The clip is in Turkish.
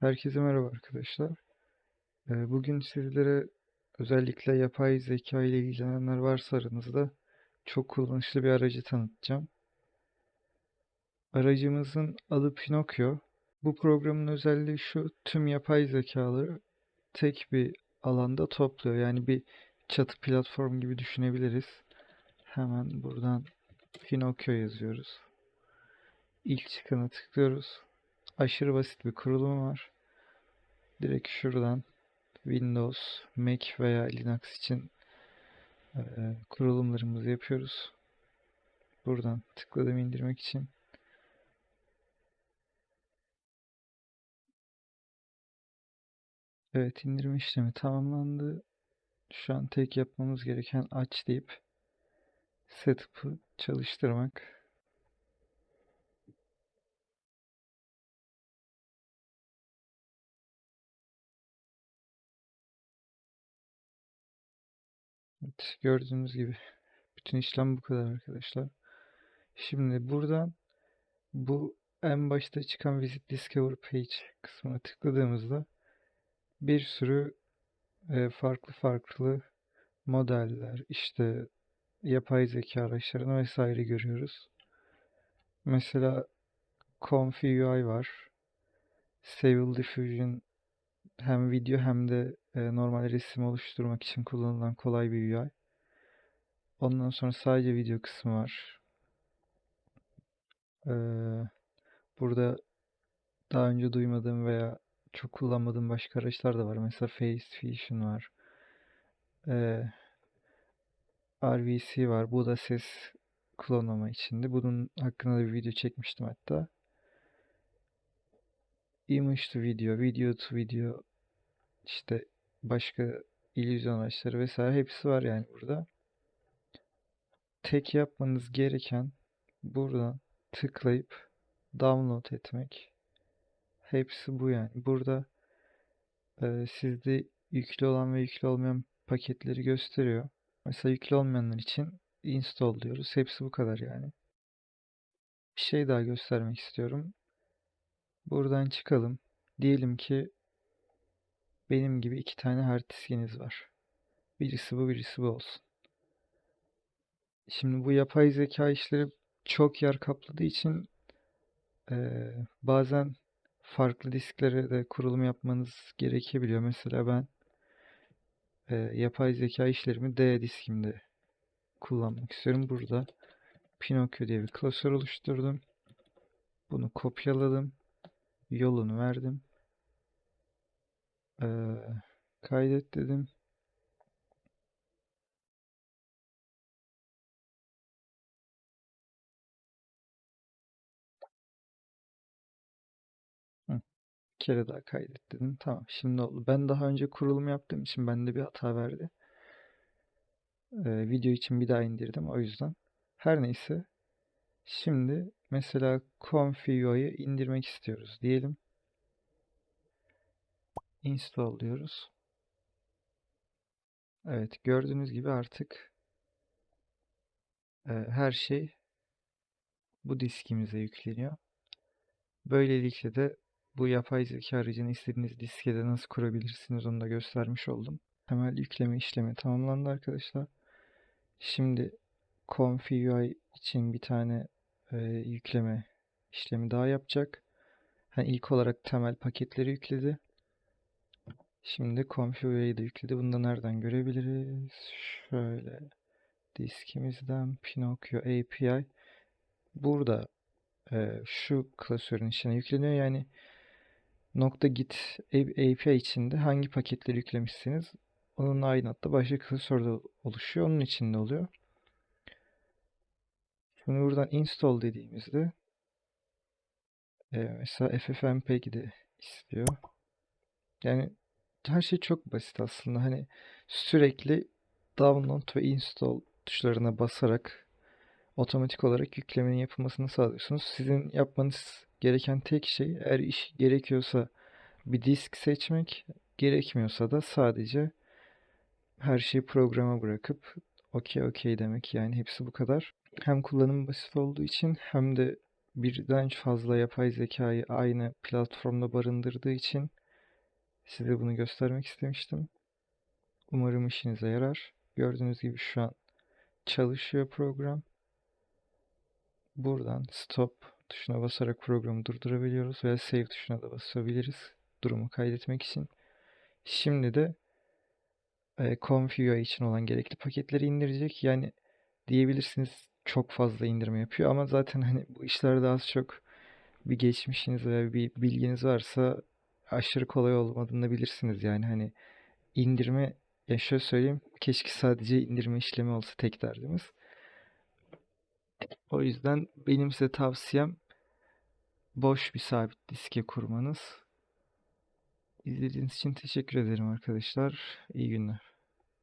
Herkese merhaba arkadaşlar. Ee, Bugün sizlere özellikle yapay zeka ile ilgilenenler varsa aranızda çok kullanışlı bir aracı tanıtacağım. Aracımızın adı Pinokyo. Bu programın özelliği şu, tüm yapay zekaları tek bir alanda topluyor. Yani bir çatı platform gibi düşünebiliriz. Hemen buradan Pinokyo yazıyoruz. İlk çıkanı tıklıyoruz. Aşırı basit bir kurulumu var. Direkt şuradan Windows, Mac veya Linux için e, kurulumlarımızı yapıyoruz. Buradan tıkladım indirmek için. Evet indirme işlemi tamamlandı. Şu an tek yapmamız gereken aç deyip setup'ı çalıştırmak. Evet, gördüğünüz gibi bütün işlem bu kadar arkadaşlar. Şimdi buradan bu en başta çıkan Visit Discover Page kısmına tıkladığımızda bir sürü e, farklı farklı modeller, işte yapay zeka araçlarını vesaire görüyoruz. Mesela Comfy UI var. Stable Diffusion hem video hem de normal resim oluşturmak için kullanılan kolay bir UI. Ondan sonra sadece video kısmı var. Ee, burada daha önce duymadığım veya çok kullanmadığım başka araçlar da var. Mesela Face Fusion var. Ee, RVC var. Bu da ses klonlama içindi. Bunun hakkında da bir video çekmiştim hatta. Image to video, video to video, işte başka illüzyon araçları vesaire hepsi var yani burada. Tek yapmanız gereken buradan tıklayıp download etmek. Hepsi bu yani. Burada e, sizde yüklü olan ve yüklü olmayan paketleri gösteriyor. Mesela yüklü olmayanlar için install diyoruz. Hepsi bu kadar yani. Bir şey daha göstermek istiyorum. Buradan çıkalım. Diyelim ki benim gibi iki tane hard diskiniz var. Birisi bu, birisi bu olsun. Şimdi bu yapay zeka işleri çok yer kapladığı için eee, bazen farklı disklere de kurulum yapmanız gerekebiliyor. Mesela ben eee, yapay zeka işlerimi D diskimde kullanmak istiyorum. Burada Pinokyo diye bir klasör oluşturdum. Bunu kopyaladım. Yolunu verdim. Eee, kaydet dedim. Bir kere daha kaydet dedim. Tamam şimdi oldu. Ben daha önce kurulum yaptığım için bende bir hata verdi. Ee, video için bir daha indirdim o yüzden. Her neyse. Şimdi mesela Configure'yu indirmek istiyoruz diyelim. Install diyoruz. Evet gördüğünüz gibi artık e, her şey bu diskimize yükleniyor. Böylelikle de bu yapay zeka aracını istediğiniz diskede nasıl kurabilirsiniz onu da göstermiş oldum. Temel yükleme işlemi tamamlandı arkadaşlar. Şimdi Config için bir tane e, yükleme işlemi daha yapacak. Yani ilk olarak temel paketleri yükledi. Şimdi Config'yi de yükledi. Bunu da nereden görebiliriz? Şöyle diskimizden Pinokyo API. Burada e, şu klasörün içine yükleniyor. Yani nokta git API içinde hangi paketleri yüklemişsiniz onun aynı hatta başka klasörde oluşuyor. Onun içinde oluyor. Şimdi buradan install dediğimizde e, mesela ffmpeg de istiyor. Yani her şey çok basit aslında. Hani sürekli download ve install tuşlarına basarak otomatik olarak yüklemenin yapılmasını sağlıyorsunuz. Sizin yapmanız gereken tek şey eğer iş gerekiyorsa bir disk seçmek, gerekmiyorsa da sadece her şeyi programa bırakıp okey okey demek yani hepsi bu kadar. Hem kullanım basit olduğu için hem de birden fazla yapay zekayı aynı platformda barındırdığı için size bunu göstermek istemiştim. Umarım işinize yarar. Gördüğünüz gibi şu an çalışıyor program. Buradan stop tuşuna basarak programı durdurabiliyoruz veya save tuşuna da basabiliriz durumu kaydetmek için. Şimdi de e, Config için olan gerekli paketleri indirecek. Yani diyebilirsiniz çok fazla indirme yapıyor ama zaten hani bu işlerde az çok bir geçmişiniz veya bir bilginiz varsa aşırı kolay olmadığını bilirsiniz yani hani indirme ya şöyle söyleyeyim keşke sadece indirme işlemi olsa tek derdimiz. O yüzden benim size tavsiyem boş bir sabit diske kurmanız. İzlediğiniz için teşekkür ederim arkadaşlar. İyi günler.